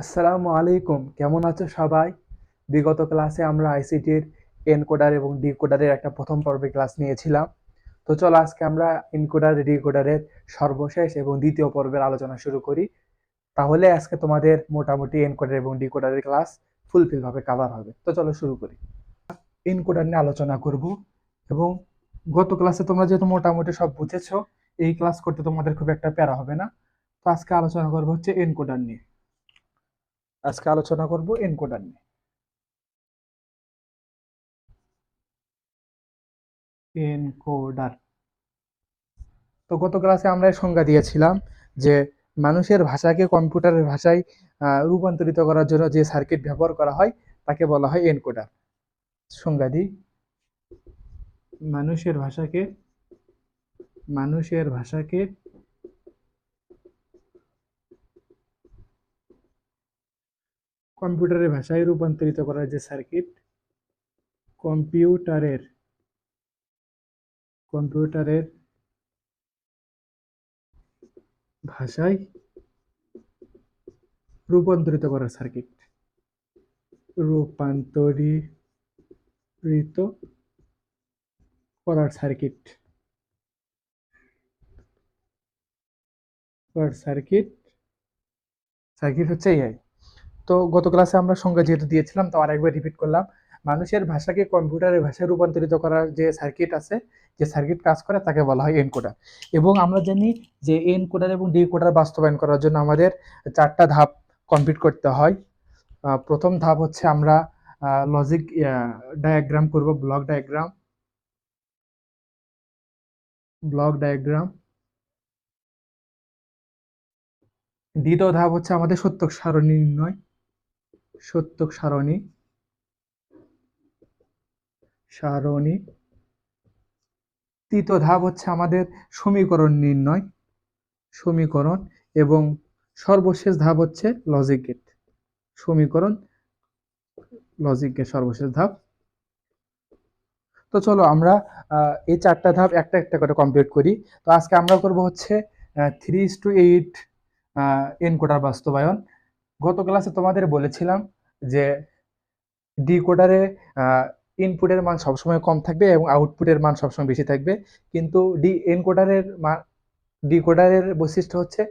আসসালামু আলাইকুম। কেমন আছো সবাই? বিগত ক্লাসে আমরা আইসিটির এনকোডার এবং ডিকোডারের একটা প্রথম পর্বে ক্লাস নিয়েছিলাম। তো চলো আজকে আমরা এনকোডার, ডিকোডারের সর্বশেষ এবং দ্বিতীয় পর্বের আলোচনা শুরু করি। তাহলে আজকে তোমাদের মোটামুটি এনকোডার এবং ডিকোডারের ক্লাস ফুলফিল ভাবে কাভার হবে। তো চলো শুরু করি। এনকোডার নিয়ে আলোচনা করব এবং গত ক্লাসে তোমরা যেহেতু মোটামুটি সব বুঝেছ, এই ক্লাস করতে তোমাদের খুব একটা প্যারা হবে না। তো আজকে আলোচনা করব হচ্ছে এনকোডার নিয়ে। আজকে আলোচনা করব এনকোডার নিয়ে। এনকোডার তো গত ক্লাসে আমরা সংজ্ঞা দিয়েছিলাম যে মানুষের ভাষাকে কম্পিউটারের ভাষায় রূপান্তরিত করার জন্য যে সার্কিট ব্যবহার করা হয়, তাকে বলা হয় এনকোডার সংজ্ঞা দিই। মানুষের ভাষাকে মানুষের ভাষাকে কম্পিউটারের ভাষায় রূপান্তরিত করার যে সার্কিট কম্পিউটারের কম্পিউটারের ভাষায় রূপান্তরিত করার সার্কিট রূপান্তরিত করার সার্কিট করার সার্কিট সার্কিট হচ্ছে এআই তো গত ক্লাসে আমরা সংজ্ঞা যেহেতু দিয়েছিলাম, তো আরেকবার রিপিট করলাম। মানুষের ভাষাকে কম্পিউটারের ভাষায় রূপান্তরিত করার যে সার্কিট আছে, যে সার্কিট কাজ করে, তাকে বলা হয় এনকোডার এবং আমরা জানি যে এনকোডার এবং ডিকোডার বাস্তবায়ন করার জন্য আমাদের চারটা ধাপ কমপ্লিট করতে হয়। প্রথম ধাপ হচ্ছে আমরা লজিক ডায়াগ্রাম করব ব্লক ডায়াগ্রাম ব্লক ডায়াগ্রাম দ্বিতীয় ধাপ হচ্ছে আমাদের সত্য সারণী নির্ণয়। সত্যক সারণী। সারণী। তৃতীয় ধাপ হচ্ছে আমাদের সমীকরণ নির্ণয়, সমীকরণ এবং সর্বশেষ ধাপ হচ্ছে লজিক গেট সমীকরণ লজিক গেট সর্বশেষ ধাপ। তো চলো আমরা এই চারটা ধাপ একটা একটা করে কমপ্লিট করি। তো আজকে আমরা করব হচ্ছে three is to eight encoder বাস্তবায়ন। গত ক্লাসে তোমাদের বলেছিলাম যে ডিকোডারে ইনপুটের মান সবসময় কম থাকবে এবং আউটপুটের মান সবসময় বেশি থাকবে। কিন্তু ডি এনকোডারের মান ডিকোডারের বৈশিষ্ট্য হচ্ছে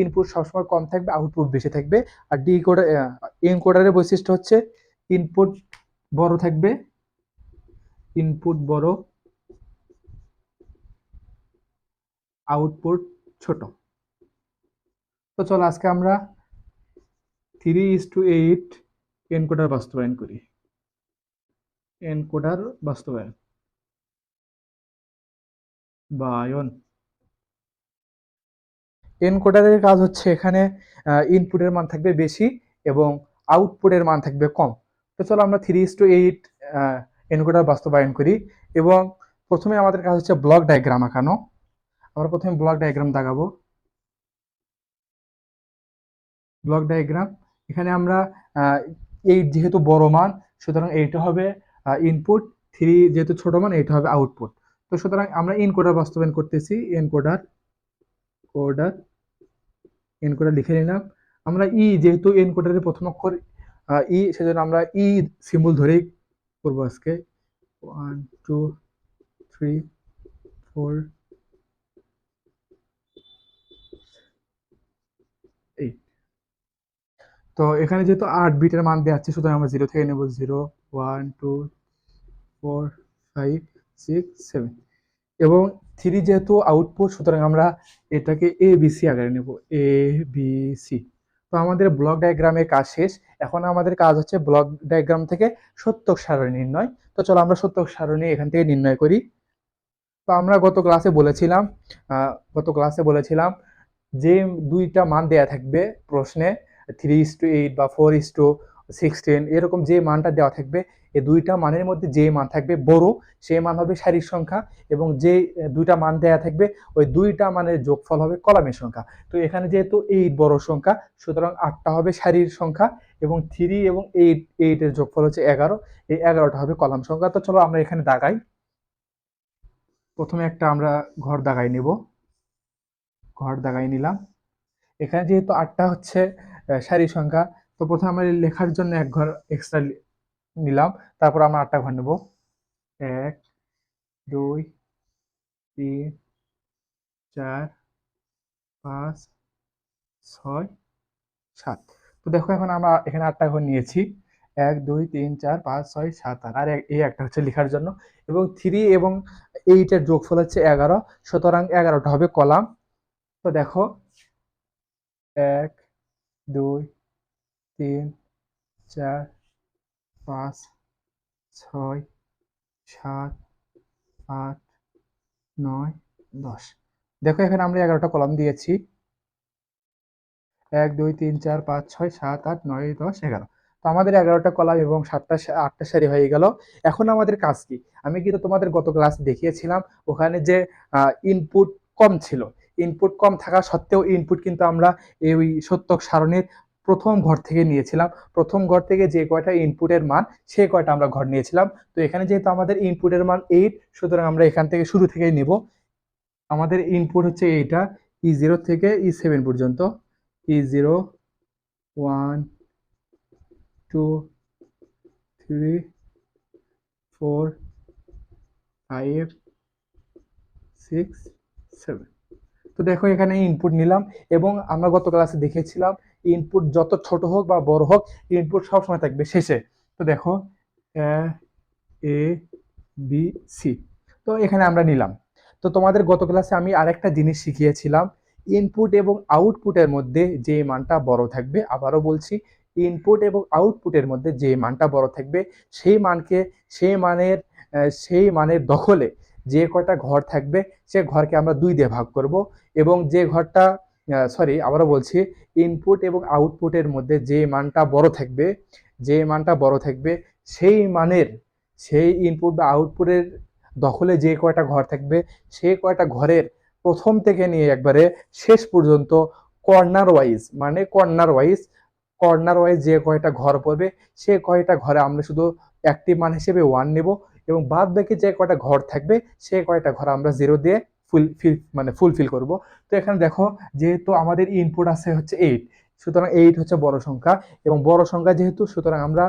ইনপুট সবসময় কম থাকবে আউটপুট বেশি থাকবে। আর ডিকোডার এনকোডারের বৈশিষ্ট্য হচ্ছে ইনপুট বড় থাকবে। ইনপুট বড় আউটপুট ছোট। তো চলো আজকে আমরা three is to eight encoder বাস্তবায়ন করি এনকোডার বাস্তবায়ন বায়ন এনকোডারের কাজ হচ্ছে এখানে ইনপুটের মান থাকবে বেশি এবং আউটপুটের মান থাকবে কম। তো চলো আমরা three is to eight encoder বাস্তবায়ন করি এবং প্রথমে আমাদের কাজ হচ্ছে ব্লক ডায়াগ্রাম আঁকানো। আমরা প্রথমে ব্লক ডায়াগ্রাম দাগাবো ব্লক ডায়াগ্রাম এখানে আমরা এইট যেহেতু বড় মান, সুতরাং এইটা হবে ইনপুট থ্রি যেহেতু ছোট মান এইটা হবে আউটপুট তো সুতরাং আমরা ইনকোডার বাস্তবায়ন করতেছি এনকোডার কোডার এনকোডার লিখে নিলাম। আমরা ই যেহেতু এনকোডারের প্রথম অক্ষর ই সেজন্য আমরা ই সিম্বল ধরেই করব আজকে। One two three four eight তো এখানে যেহেতু আট বিটের মান দেওয়া আছে, সুতরাং আমরা জিরো থেকে নেব zero one two four five six seven এবং থ্রি যেহেতু আউটপুট সুতরাং আমরা এটাকে এ বি সি আকারে নেব এ বি সি তো আমাদের ব্লক ডায়াগ্রামের কাজ শেষ। এখন আমাদের কাজ হচ্ছে ব্লক ডায়াগ্রাম থেকে সত্যক সারণী নির্ণয়। তো চলো আমরা সত্যক সারণী এখান থেকে নির্ণয় করি। তো আমরা গত ক্লাসে বলেছিলাম গত ক্লাসে বলেছিলাম যে দুইটা মান দেয়া থাকবে প্রশ্নে। থ্রি ইস টু এইট বা ফোর ইস টু সিক্সটিন এরকম যে মানটা দেওয়া থাকবে, এই দুইটা মানের মধ্যে যে মান থাকবে বড়, সেই মান হবে সারির সংখ্যা এবং যে দুইটা মান দেয়া থাকবে, ওই দুইটা মানের যোগফল হবে কলামের সংখ্যা। তো এখানে যেহেতু এইট বড় সংখ্যা, সুতরাং আটটা হবে সারির সংখ্যা এবং থ্রি এবং এইট এইটের যোগফল হচ্ছে এগারো, এই এগারোটা হবে কলাম সংখ্যা। তো চলো আমরা এখানে দাগাই। প্রথমে একটা আমরা ঘর দাগাই নেব। ঘর দাগাই নিলাম। এখানে যেহেতু আটটা হচ্ছে সারি সংখ্যা। তো প্রথমে আমরা লেখার জন্য এক ঘর এক্সট্রা নিলাম। তারপর আমরা আটটা ঘর নেব। এক, দুই, তিন, চার, পাঁচ, ছয়, সাত। তো দেখো এখন আমরা এখানে আটটা ঘর নিয়েছি। এক, দুই, তিন, চার, পাঁচ, ছয়, সাত, আট। আর এই একটা হচ্ছে লেখার জন্য। এবং থ্রি এবং এইটের যোগফল হচ্ছে এগারো। সুতরাং এগারোটা হবে কলাম। তো দেখো, এক দুই, তিন, চার, পাঁচ, ছয়, সাত, আট, নয়, দশ। দেখো এখানে আমরা এগারোটা কলাম দিয়েছি। এক, দুই, তিন, চার, পাঁচ, ছয়, সাত, আট, নয়, দশ, এগারো। তো আমাদের এগারোটা কলাম এবং সাতটা আটটা সারি হয়ে গেল। এখন আমাদের কাজ কি? আমি কিন্তু তোমাদের গত ক্লাস দেখিয়েছিলাম। ওখানে যে ইনপুট কম ছিল। ইনপুট কম থাকা সত্ত্বেও ইনপুট কিন্তু আমরা এই সত্যক সারণীর প্রথম ঘর থেকে নিয়েছিলাম। প্রথম ঘর থেকে যে কয়টা ইনপুটের মান, সে কয়টা আমরা ঘর নিয়েছিলাম। তো এখানে যেহেতু আমাদের ইনপুটের মান এইট সুতরাং আমরা এখান থেকে শুরু থেকেই নেব। আমাদের ইনপুট হচ্ছে এইটা ই জিরো থেকে ই সেভেন পর্যন্ত। E zero one two three four five six seven তো দেখো এখানে ইনপুট নিলাম এবং আমরা গত ক্লাসে দেখেছিলাম ইনপুট যত ছোট হোক বা বড় হোক ইনপুট সবসময় থাকবে শেষে। তো দেখো এ, বি, সি। তো এখানে আমরা নিলাম। তো তোমাদের গত ক্লাসে আমি আরেকটা জিনিস শিখিয়েছিলাম। ইনপুট এবং আউটপুটের মধ্যে যে মানটা বড় থাকবে, আবারও বলছি ইনপুট এবং আউটপুটের মধ্যে যে মানটা বড় থাকবে, সেই মানকে, সেই মানের সেই মানের দখলে যে কয়টা ঘর থাকবে, সে ঘরকে আমরা দুই দিয়ে ভাগ করব এবং যে ঘরটা সরি আবারও বলছি ইনপুট এবং আউটপুটের মধ্যে যে মানটা বড় থাকবে, যে মানটা বড় থাকবে, সেই মানের, সেই ইনপুট বা আউটপুটের দখলে যে কয়টা ঘর থাকবে সেই কয়টা ঘরের প্রথম থেকে নিয়ে একবারে শেষ পর্যন্ত কর্নার ওয়াইজ মানে কর্নার ওয়াইজ কর্নার ওয়াইজ যে কয়টা ঘর পড়বে, সে কয়টা ঘরে আমরা শুধু অ্যাক্টিভ মান হিসেবে ওয়ান নেব এবং বাদ বাকি যে কয়টা ঘর থাকবে, সে কয়টা ঘর আমরা জিরো দিয়ে ফুল ফিল মানে ফুলফিল করব। তো এখানে দেখো, যেহেতু আমাদের ইনপুট আছে হচ্ছে এইট সুতরাং এইট হচ্ছে বড় সংখ্যা এবং বড় সংখ্যা যেহেতু, সুতরাং আমরা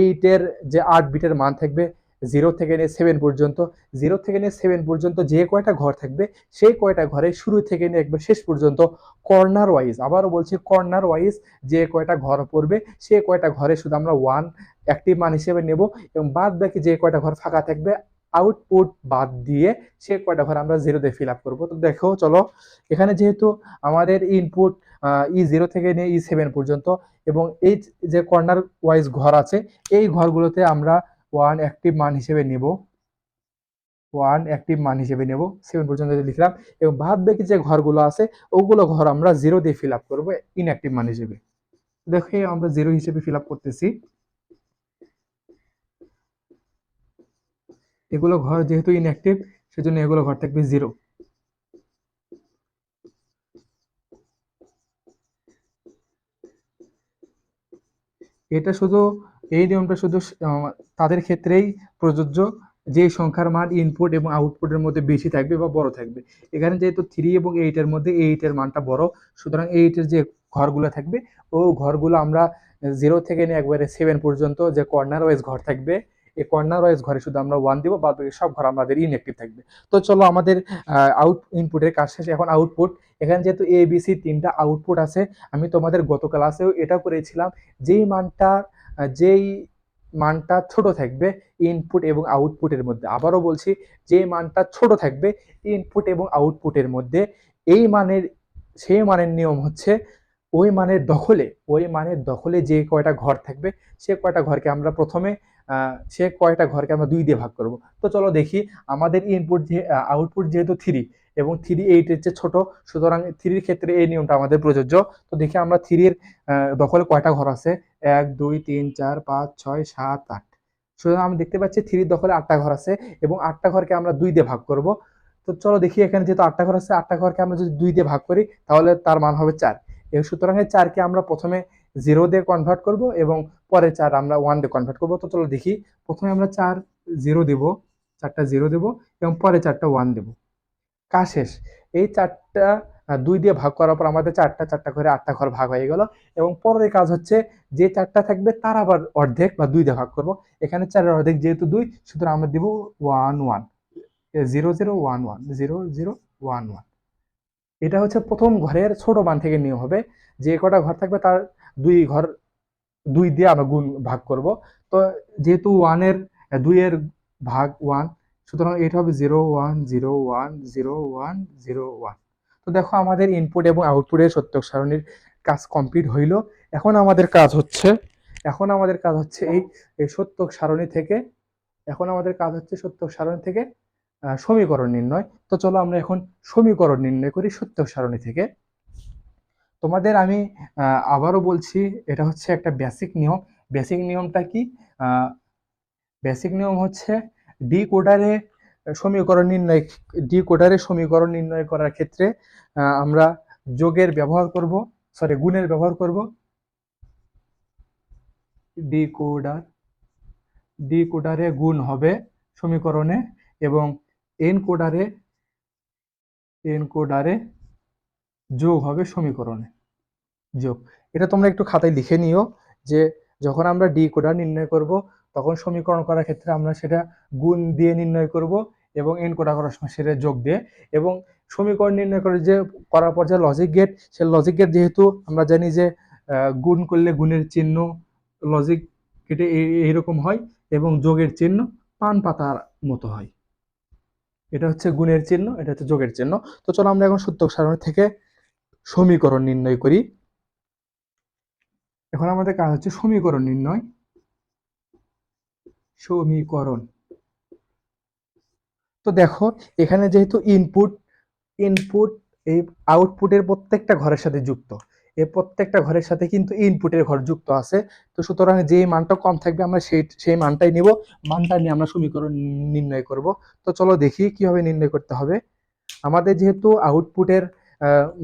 এইটের যে আট বিটের মান থাকবে জিরো থেকে নিয়ে সেভেন পর্যন্ত জিরো থেকে নিয়ে সেভেন পর্যন্ত যে কয়টা ঘর থাকবে, সেই কয়টা ঘরে শুরু থেকে নিয়ে একবার শেষ পর্যন্ত কর্নার ওয়াইজ আবারও বলছি কর্নার ওয়াইজ যে কয়টা ঘর পড়বে, সে কয়টা ঘরে শুধু আমরা ওয়ান অ্যাক্টিভ মান হিসেবে নেব এবং বাদ বাকি যে কয়টা ঘর ফাঁকা থাকবে আউটপুট বাদ দিয়ে সে কয়টা ঘর আমরা জিরো দিয়ে ফিল আপ করব। তো দেখো, চলো, এখানে যেহেতু আমাদের ইনপুট ই জিরো থেকে নিয়ে ই সেভেন পর্যন্ত এবং এই যে কর্নার ওয়াইজ ঘর আছে, এই ঘরগুলোতে আমরা ওয়ান অ্যাক্টিভ মান হিসেবে নেব। ওয়ান অ্যাক্টিভ মান হিসেবে নেব সেভেন পর্যন্ত লিখলাম এবং বাদ বাকি যে ঘরগুলো আছে, ওগুলো ঘর আমরা জিরো দিয়ে ফিল আপ করব ইনঅ্যাক্টিভ মান হিসেবে। দেখে আমরা জিরো হিসেবে ফিল আপ করতেছি। এগুলো ঘর যেহেতু ইনঅ্যাক্টিভ সেজন্য এগুলো ঘর থাকবে জিরো এটা শুধু, এই নিয়মটা শুধু তাদের ক্ষেত্রেই প্রযোজ্য যে সংখ্যার মান ইনপুট এবং আউটপুটের মধ্যে বেশি থাকবে বা বড় থাকবে। এখানে যেহেতু থ্রি এবং এইটের মধ্যে এইটের মানটা বড়, সুতরাং এইটের যে ঘরগুলো থাকবে, ও ঘরগুলো আমরা জিরো থেকে নিয়ে একবারে সেভেন পর্যন্ত যে কর্নার ওয়াইজ ঘর থাকবে এই কর্নার ওয়াইজ ঘরে শুধু আমরা ওয়ান দিব বাদ সব ঘর আমাদের ইনঅ্যাক্টিভ থাকবে। তো চলো আমাদের আউট ইনপুটের কাজ শেষে এখন আউটপুট এখানে যেহেতু এ বি সি তিনটা আউটপুট আছে, আমি তোমাদের গত ক্লাসেও এটা করেছিলাম। যেই মানটা যেই মানটা ছোট থাকবে ইনপুট এবং আউটপুটের মধ্যে। আবারও বলছি যে মানটা ছোট থাকবে ইনপুট এবং আউটপুটের মধ্যে, এই মানের, সেই মানের নিয়ম হচ্ছে, ওই মানের দখলে, ওই মানের দখলে যে কয়টা ঘর থাকবে, সে কয়টা ঘরকে আমরা প্রথমে সে কয়টা ঘরকে আমরা দুই দিয়ে ভাগ করব। তো চলো দেখি, আমাদের ইনপুট যে আউটপুট যেহেতু থ্রি এবং থ্রি এইটের চেয়ে ছোট, সুতরাং থ্রির ক্ষেত্রে এই নিয়মটা আমাদের প্রযোজ্য। তো দেখি আমরা থ্রির দখলে কয়টা ঘর আছে? এক, দুই, তিন, চার, পাঁচ, ছয়, সাত, আট। সুতরাং আমি দেখতে পাচ্ছি থ্রির দখলে আটটা ঘর আছে, এবং আটটা ঘরকে আমরা দুই দিয়ে ভাগ করব। তো চলো দেখি এখানে যেহেতু আটটা ঘর আছে, আটটা ঘরকে আমরা যদি দুই দিয়ে ভাগ করি, তাহলে তার মান হবে চার। সুতরাং এই চারকে আমরা প্রথমে জিরো দিয়ে কনভার্ট করব এবং পরে চার আমরা ওয়ান দিয়ে কনভার্ট করব। তো চলো দেখি, প্রথমে আমরা চার জিরো দেব, চারটা জিরো দেব এবং পরে চারটা ওয়ান দেব। কাজ শেষ। এই চারটা দুই দিয়ে ভাগ করার পর আমাদের চারটা চারটা করে আটটা ঘর ভাগ হয়ে গেল এবং পরের কাজ হচ্ছে যে চারটা থাকবে তার আবার অর্ধেক বা দুই দিয়ে ভাগ করব। এখানে চারের অর্ধেক যেহেতু দুই, সুতরাং আমরা দিব one one zero zero one one zero zero one one এটা হচ্ছে প্রথম ঘরের ছোট মান থেকে নিয়ম হবে। যে কটা ঘর থাকবে তার দুই ঘর, দুই দিয়ে আমরা গুণ ভাগ করব। তো যেহেতু ওয়ানের দুইয়ের ভাগ ওয়ান সুতরাং এটা হবে zero one zero one zero one zero one তো দেখো আমাদের ইনপুট এবং আউটপুটের সত্যক সারণীর কাজ কমপ্লিট হইল। এখন আমাদের কাজ হচ্ছে, এখন আমাদের কাজ হচ্ছে এই সত্যক সারণী থেকে, এখন আমাদের কাজ হচ্ছে সত্যক সারণী থেকে সমীকরণ নির্ণয়। তো চলো আমরা এখন সমীকরণ নির্ণয় করি সত্যক সারণী থেকে। তোমাদের আমি আবারও বলছি, এটা হচ্ছে একটা বেসিক নিয়ম। বেসিক নিয়মটা কি? বেসিক নিয়ম হচ্ছে ডি কোডারে সমীকরণ নির্ণয় ডি কোডারে সমীকরণ নির্ণয় করার ক্ষেত্রে আমরা যোগের ব্যবহার করব সরি গুণের ব্যবহার করব। ডি কোডার ডি কোডারে গুণ হবে সমীকরণে এবং এন কোডারে এন কোডারে যোগ হবে সমীকরণে। যোগ। এটা তোমরা একটু খাতায় লিখে নিও যে যখন আমরা ডি কোডার নির্ণয় করব, তখন সমীকরণ করার ক্ষেত্রে আমরা সেটা গুণ দিয়ে নির্ণয় করব এবং এন কোডা করার সময় সেটা যোগ দিয়ে এবং সমীকরণ নির্ণয় করে যে করার পর যে লজিক গেট সে লজিক গেট যেহেতু আমরা জানি যে গুণ করলে গুণের চিহ্ন লজিক গেটে এইরকম হয় এবং যোগের চিহ্ন পান পাতার মতো হয়। এটা হচ্ছে গুণের চিহ্ন, এটা হচ্ছে যোগের চিহ্ন। তো চলো আমরা এখন সূত্রক সারণী থেকে সমীকরণ নির্ণয় করি। এখন আমাদের কাজ হচ্ছে সমীকরণ নির্ণয়। সমীকরণ। তো দেখো, এখানে যেহেতু ইনপুট ইনপুট এই আউটপুটের প্রত্যেকটা ঘরের সাথে যুক্ত। এই প্রত্যেকটা ঘরের সাথে কিন্তু ইনপুটের ঘর যুক্ত আছে। তো সুতরাং যে মানটা কম থাকবে আমরা সেই সেই মানটাই নিব। মানটা নিয়ে আমরা সমীকরণ নির্ণয় করব। তো চলো দেখি কীভাবে নির্ণয় করতে হবে। আমাদের যেহেতু আউটপুটের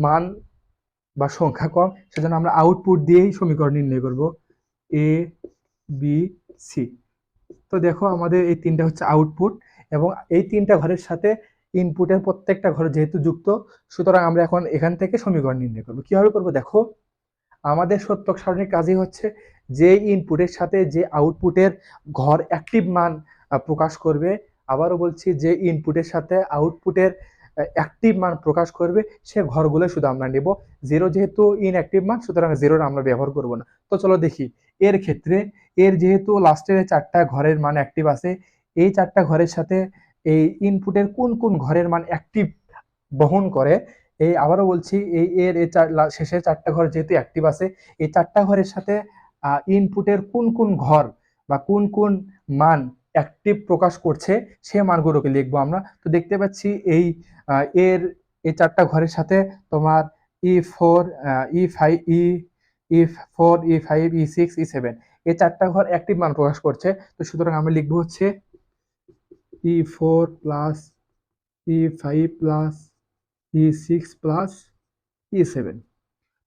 মান বা সংখ্যা কম, সেজন্য আমরা আউটপুট দিয়েই সমীকরণ নির্ণয় করব এ বি সি তো দেখো আমাদের এই তিনটা হচ্ছে আউটপুট এবং এই তিনটা ঘরের সাথে ইনপুটের প্রত্যেকটা ঘর যেহেতু যুক্ত, সুতরাং আমরা এখন এখান থেকে সমীকরণ নির্ণয় করব। কীভাবে করব দেখো? আমাদের সত্যক সারণীর কাজই হচ্ছে যে ইনপুটের সাথে যে আউটপুটের ঘর অ্যাক্টিভ মান প্রকাশ করবে, আবারও বলছি যে ইনপুটের সাথে আউটপুটের অ্যাক্টিভ মান প্রকাশ করবে, সে ঘরগুলো শুধু আমরা নেব। জিরো যেহেতু ইনঅ্যাক্টিভ মান, সুতরাং জিরোর আমরা ব্যবহার করব না। তো চলো দেখি, এর ক্ষেত্রে, এর যেহেতু লাস্টের চারটা ঘরের মান অ্যাক্টিভ আছে, এই চারটা ঘরের সাথে এই ইনপুটের কোন কোন ঘরের মান অ্যাক্টিভ বহন করে, এই আবারও বলছি, এই এর এই চার শেষের চারটা ঘর যেহেতু অ্যাক্টিভ আছে, এই চারটা ঘরের সাথে ইনপুটের কোন কোন ঘর বা কোন কোন মান অ্যাক্টিভ প্রকাশ করছে, সে মানগুলোকে লিখব আমরা। তো দেখতে পাচ্ছি এই এর, এই চারটা ঘরের সাথে তোমার E four E five E E four E five E six E seven এই চারটা ঘর অ্যাক্টিভ মান প্রকাশ করছে। তো সুতরাং আমি লিখব হচ্ছে E four plus E five plus E six plus E seven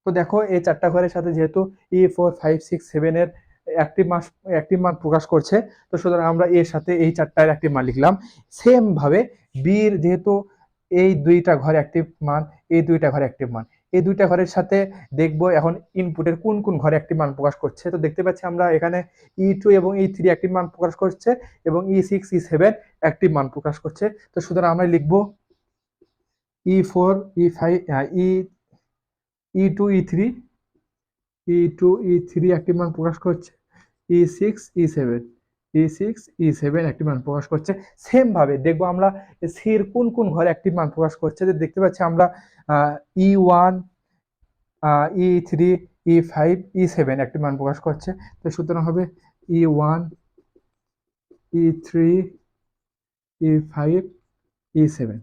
তো দেখো এই চারটা ঘরের সাথে যেহেতু ই ফোর ফাইভ সিক্স সেভেনের অ্যাক্টিভ মান অ্যাক্টিভ মান প্রকাশ করছে। তো সুতরাং আমরা এর সাথে এই চারটার অ্যাক্টিভ মান লিখলাম। সেম ভাবে বির যেহেতু এই দুইটা ঘর অ্যাক্টিভ মান এই দুইটা ঘর অ্যাক্টিভ মান এই দুইটা ঘরের সাথে দেখব এখন ইনপুটের কোন কোন ঘরে একটি মান প্রকাশ করছে। তো দেখতে পাচ্ছি আমরা এখানে ই টু এবং ই থ্রি অ্যাক্টিভ মান প্রকাশ করছে এবং E six E seven active মান প্রকাশ করছে। তো সুতরাং আমরা লিখব E four E five E E two E three E two E three একটি মান প্রকাশ করছে E six E seven E six E seven একটি মান প্রকাশ করছে। সেম ভাবে দেখব আমরা সির কোন কোন ঘরে একটি মান প্রকাশ করছে। যে দেখতে পাচ্ছি আমরা E one E three E five E seven একটি মান প্রকাশ করছে। তো সুতরাং হবে E one E three E five E seven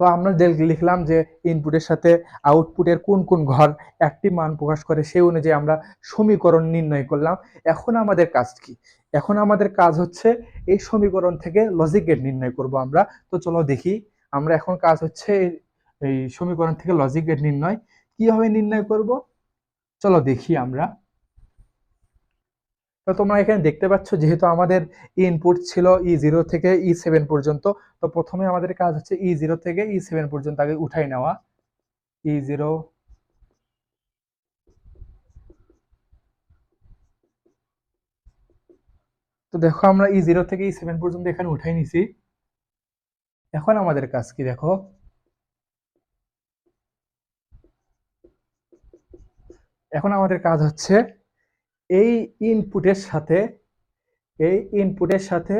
তো আমরা লিখলাম যে ইনপুটের সাথে আউটপুটের কোন কোন ঘর একটি মান প্রকাশ করে সেই অনুযায়ী আমরা সমীকরণ নির্ণয় করলাম। এখন আমাদের কাজ কি? এখন আমাদের কাজ হচ্ছে এই সমীকরণ থেকে লজিক গেট নির্ণয় করব আমরা। তো চলো দেখি, আমরা এখন কাজ হচ্ছে এই সমীকরণ থেকে লজিক গেট নির্ণয়। কীভাবে নির্ণয় করব? চলো দেখি আমরা। তো তোমরা এখানে দেখতে পাচ্ছ, যেহেতু আমাদের ইনপুট ছিল ই জিরো থেকে ই সেভেন পর্যন্ত, তো প্রথমে আমাদের কাজ হচ্ছে ই জিরো থেকে ই সেভেন পর্যন্ত আগে উঠাই নেওয়া। ই জিরো তো দেখো, আমরা ই জিরো থেকে ই সেভেন পর্যন্ত এখানে উঠাই নিছি। এখন আমাদের কাজ কি দেখো? এখন আমাদের কাজ হচ্ছে এই ইনপুটের সাথে, এই ইনপুটের সাথে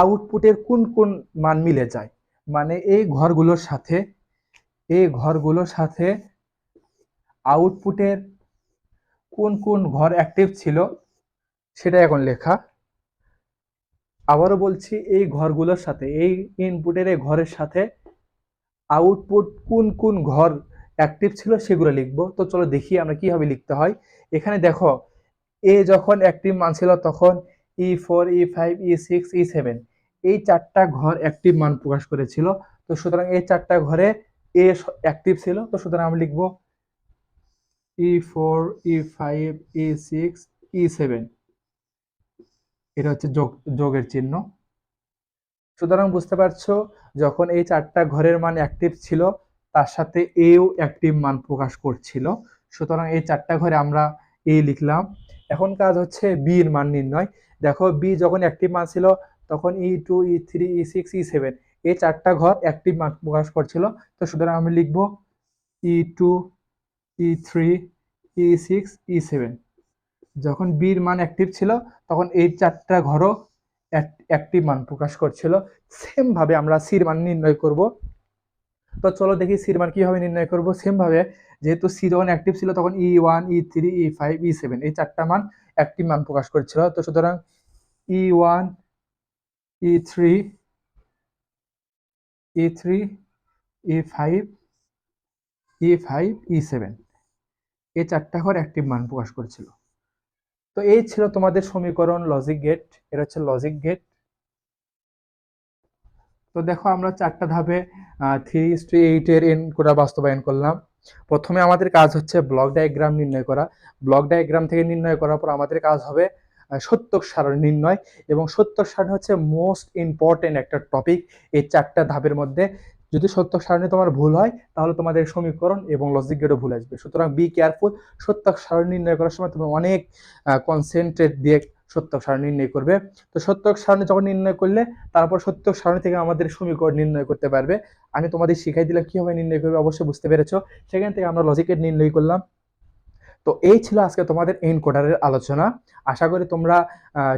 আউটপুটের কোন কোন মান মিলে যায়? মানে এই ঘরগুলোর সাথে, এই ঘরগুলোর সাথে আউটপুটের কোন কোন ঘর অ্যাক্টিভ ছিল সেটা এখন লেখা। আবারও বলছি, এই ঘরগুলোর সাথে, এই ইনপুটের এই ঘরের সাথে আউটপুট কোন কোন ঘর অ্যাক্টিভ ছিল সেগুলো লিখব। তো চলো দেখি আমরা কীভাবে লিখতে হয়। এখানে দেখো এ যখন অ্যাক্টিভ মান ছিল তখন E four E five E six E seven এই চারটা ঘর অ্যাক্টিভ মান প্রকাশ করেছিল। তো সুতরাং এই চারটা ঘরে এ অ্যাক্টিভ ছিল। তো সুতরাং আমরা লিখব E four E five E six E seven এটা হচ্ছে যোগ, যোগের চিহ্ন। সুতরাং বুঝতে পারছ, যখন এই চারটা ঘরের মান অ্যাক্টিভ ছিল, তার সাথে এও অ্যাক্টিভ মান প্রকাশ করছিল। সুতরাং এই চারটা ঘরে আমরা এ লিখলাম। এখন কাজ হচ্ছে বি এর মান নির্ণয়। দেখো বি যখন অ্যাক্টিভ মান ছিল, তখন E two E three E six E seven এই চারটা ঘর অ্যাক্টিভ মান প্রকাশ করছিল। তো সুতরাং আমি লিখব E two E three E six E seven যখন বির মান অ্যাক্টিভ ছিল, তখন এই চারটা ঘরও অ্যাক্টিভ মান প্রকাশ করছিল। সেমভাবে আমরা সির মান নির্ণয় করব। তো চলো দেখি সির মান কীভাবে নির্ণয় করব। সেমভাবে যেহেতু সি যখন অ্যাক্টিভ ছিল তখন E one E three E five E seven এই চারটা মান অ্যাক্টিভ মান প্রকাশ করছিল। তো সুতরাং E one E three E three E five E five E seven এই চারটা ঘর অ্যাক্টিভ মান প্রকাশ করছিল। তো এই ছিল তোমাদের সমীকরণ লজিক গেট এটা হচ্ছে লজিক গেট তো দেখো আমরা চারটা ধাপে থ্রি স্ট্রি এইটের এন করা বাস্তবায়ন করলাম। প্রথমে আমাদের কাজ হচ্ছে ব্লক ডায়াগ্রাম নির্ণয় করা। ব্লক ডায়াগ্রাম থেকে নির্ণয় করার পর আমাদের কাজ হবে সত্যক সারণ নির্ণয় এবং সত্যক সারণ হচ্ছে মোস্ট ইম্পর্টেন্ট একটা টপিক এই চারটা ধাপের মধ্যে। যদি সত্যক সারণী তোমার ভুল হয়, তাহলে তোমাদের সমীকরণ এবং লজিক গেটও ভুল আসবে। সুতরাং বি কেয়ারফুল সত্যক সারণী নির্ণয় করার সময় তুমি অনেক কনসেন্ট্রেট দিয়ে সত্যক সারণী নির্ণয় করবে। তো সত্যক সারণী যখন নির্ণয় করলে, তারপর সত্যক সারণী থেকে আমাদের সমীকরণ নির্ণয় করতে পারবে। আমি তোমাদের শিখাই দিলাম কীভাবে নির্ণয় করবে, অবশ্যই বুঝতে পেরেছ। সেখান থেকে আমরা লজিকের নির্ণয় করলাম। তো এই ছিল আজকে তোমাদের এন কোডারের আলোচনা। আশা করি তোমরা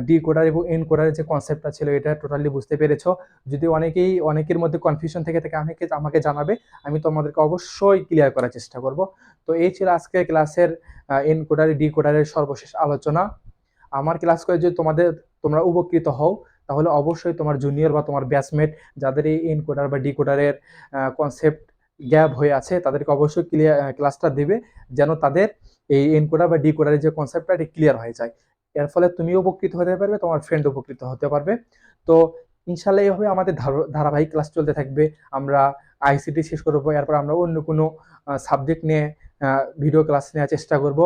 ডি কোডার এবং এন কোডারের যে কনসেপ্টটা ছিল, এটা টোটালি বুঝতে পেরেছ। যদি অনেকেই, অনেকের মধ্যে কনফিউশন থেকে থাকে, আমাকে আমাকে জানাবে। আমি তোমাদেরকে অবশ্যই ক্লিয়ার করার চেষ্টা করব। তো এই ছিল আজকে ক্লাসের এন কোডার ডি কোডারের সর্বশেষ আলোচনা। আমার ক্লাস করে যদি তোমাদের, তোমরা উপকৃত হও, তাহলে অবশ্যই তোমার জুনিয়র বা তোমার ব্যাচমেট যাদের এই এন কোডার বা ডি কোডারের কনসেপ্ট গ্যাপ হয়ে আছে, তাদেরকে অবশ্যই ক্লিয়ার ক্লাসটা দেবে, যেন তাদের এই এনকোডার বা ডিকোডারের যে কনসেপ্টটা এটি ক্লিয়ার হয়ে যায়। এর ফলে তুমিও উপকৃত হতে পারবে, তোমার ফ্রেন্ড উপকৃত হতে পারবে। তো, ইনশাল্লাহ এইভাবে আমাদের ধারাবাহিক ক্লাস চলতে থাকবে। আমরা আইসিটি শেষ করব, এরপর আমরা অন্য কোনো সাবজেক্ট নিয়ে ভিডিও ক্লাস নেওয়ার চেষ্টা করব।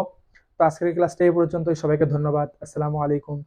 তো আজকের ক্লাসটা এই পর্যন্তই। সবাইকে ধন্যবাদ। আসসালামু আলাইকুম।